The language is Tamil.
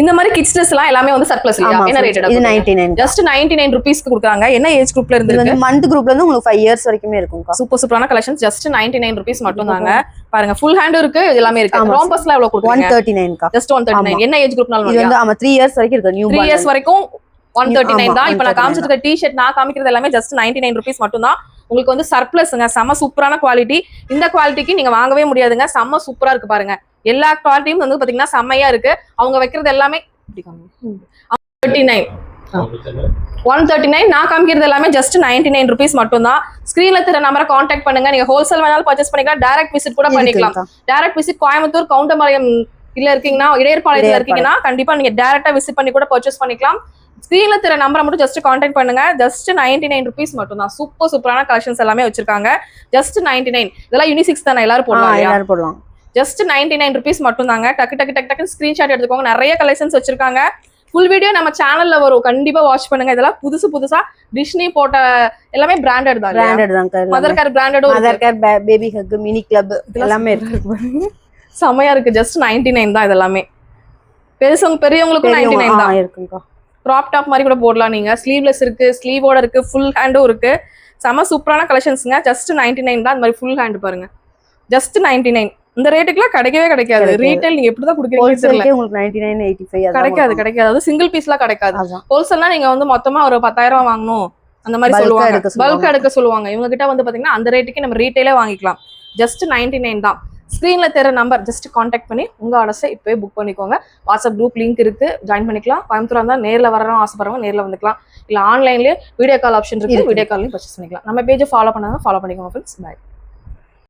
இந்த மாதிரி கிட்ஸ் ட்ரெஸ் எல்லாம் எல்லாமே வந்து சர்ப்ளஸ் என்ன friends. இது ninety nine just ninety nine ருபீஸ்க்கு கொடுக்குறாங்க. என்ன ஏஜ் குரூப்ல இருந்து இது வந்து மந்த் குரூப்ல இருந்து உங்களுக்கு ஃபைவ் இயர்ஸ் வரைக்குமே இருக்கும்க்கா. சூப்பர் சூப்பரான collection just ninety nine rupees மட்டும் தாங்க. பாருங்க ஃபுல் ஹேண்ட் இருக்கு இது எல்லாமே இருக்கு. ஆமா. ரோம்பஸ்லாம் எவ்வளவு ஒன் கொடுக்குறீங்க? தேர்ட்டி நைன்க்கா ஜஸ்ட் ஒன் தேர்ட்டி நைன் என்ன ஏஜ் இது குரூப்னாலும் வந்து ஆமா த்ரீ இயர்ஸ் வரைக்கும் இருக்கு நியூ த்ரீ இயர்ஸ் வரைக்கும் ஒன் தேர்ட்டி நைன் தான். இப்போ நான் 139 காமிச்சிட்டு இருக்க டிஷர்ட் நான் காமிக்கிறது எல்லாமே ஜஸ்ட் நைன்டி நைன் ருபீஸ் மட்டும் தான் உங்களுக்கு வந்து சர்ப்ளஸ்ங்க செம்ம சூப்பரான குவாலிட்டி இந்த குவாலிட்டிக்கு நீங்க வாங்கவே முடியாதுங்க. செம்ம சூப்பரா இருக்கு பாருங்க. எல்லா குவாலிட்டியும் வந்து பாத்தீங்கன்னா செம்மையா இருக்கு. அவங்க வைக்கிறது எல்லாமே thirty nine one thirty nine நான் காமிக்கிறது எல்லாமே ஜஸ்ட் நைன்டி நைன் ருபீஸ் மட்டும் தான் ஸ்கிரீன்ல தெரிய நம்பரை காண்டாக்ட் பண்ணுங்க. நீங்க ஹோல்சேல் வேணாலும் பர்ச்சேஸ் பண்ணிக்கலாம். டைரக்ட் விசிட் கூட பண்ணிக்கலாம். டைரக்ட் விசிட் கோயம்புத்தூர் கவுண்டமலையம் இல்ல இருக்கீங்கன்னா இடையர்பாளையத்துல. இருக்கீங்கன்னா கண்டிப்பா நீங்க டைரக்டா விசிட் பண்ணி கூட பர்ச்சேஸ் பண்ணிக்கலாம். ஸ்கிரீன்ல தெரிய நம்பரை மட்டும் ஜஸ்ட் காண்டாக்ட் பண்ணுங்க. ஜஸ்ட் நைன்டி நைன் ருபீஸ் மட்டும் தான் சூப்பர் சூப்பரான கலெக்ஷன்ஸ் எல்லாமே வச்சிருக்காங்க. ஜஸ்ட் நைன்டி நைன் இதெல்லாம் யூனிசிக்ஸ் தானே எல்லாரும் போடலாம் எல்லாரும் போடலாம். ஜஸ்ட் நைன்டி நைன் ருபீஸ் மட்டும் தாங்க டக்கு டக்கு டக்கு டக்கு ஸ்கிரீன்ஷாட் எடுத்துக்கோங்க. நிறைய கலெக்ஷன்ஸ் வச்சிருக்காங்க. ஃபுல் வீடியோ நம்ம சேனல்ல வரும். கண்டிப்பா வாட்ச் பண்ணுங்க. இதெல்லாம் புதுசு புதுசா டிஷ்னி போட்ட எல்லாமே பிராண்டட் தான் பிராண்டட் தான் Mother Care பிராண்டடும் Mother Care Baby Hug Mini Club எல்லாமே இருக்கு. செமையா இருக்கு. ஜஸ்ட் நைன்டி நைன் தான் இதெல்லாமே. பெருசவங்க பெரியவங்களுக்கும் நைன்டி நைன் தான். இருக்குங்கக்கா க்ராப் டாப் மாதிரி கூட போடலாம் நீங்க. ஸ்லீவ்லெஸ் இருக்கு ஸ்லீவோட இருக்கு ஃபுல் ஹேண்டும் இருக்கு. செம சூப்பரான கலெக்ஷன்ஸ்ங்க ஜஸ்ட் நைன்டி நைன் தான். இந்த மாதிரி ஃபுல் ஹேண்ட் பாருங்க. ஜஸ்ட் நைன்டி நைன் இந்த ரேட்டுக்குலாம் கிடைக்கவே கிடைக்காது. ரீட்டைல் நீங்க நைன் எயிட்டி ஃபைவ் கிடைக்காது கிடைக்காது. அது சிங்கிள் பீஸ்லாம் கிடைக்காது. ஹோல்சேல்னா நீங்க வந்து மொத்தமா ஒரு பத்தாயிரம் வாங்கணும். அந்த மாதிரி சொல்லுவாங்க. பல்க் எடுக்க சொல்லுவாங்க. இவங்க கிட்ட வந்து பாத்தீங்கன்னா அந்த ரேட்டுக்கு நம்ம ரீட்டைலே வாங்கிக்கலாம். ஜஸ்ட் நைன்டி நைன் தான். ஸ்க்ரீன்ல தெர நம்பர் ஜஸ்ட் காண்டாக்ட் பண்ணி உங்க ஆர்டர்ஸை இப்போயே புக் பண்ணிக்கோங்க. வாட்ஸ்அப் குரூப் லிங்க் இருக்கு. ஜாயின் பண்ணிக்கலாம். கோயம்புத்தூர் இருந்தால் நேர்ல வரணும் ஆசைப்படுறவங்க நேர்ல வந்துக்கலாம். இல்ல ஆன்லைன்லயே வீடியோ கால் ஆப்ஷன் இருக்கு. வீடியோ கால்லையும் பர்ச்சேஸ் பண்ணிக்கலாம். நம்ம பேஜை ஃபாலோ பண்ணாங்க ஃபாலோ பண்ணிக்கோங்க ஃப்ரெண்ட்ஸ் பை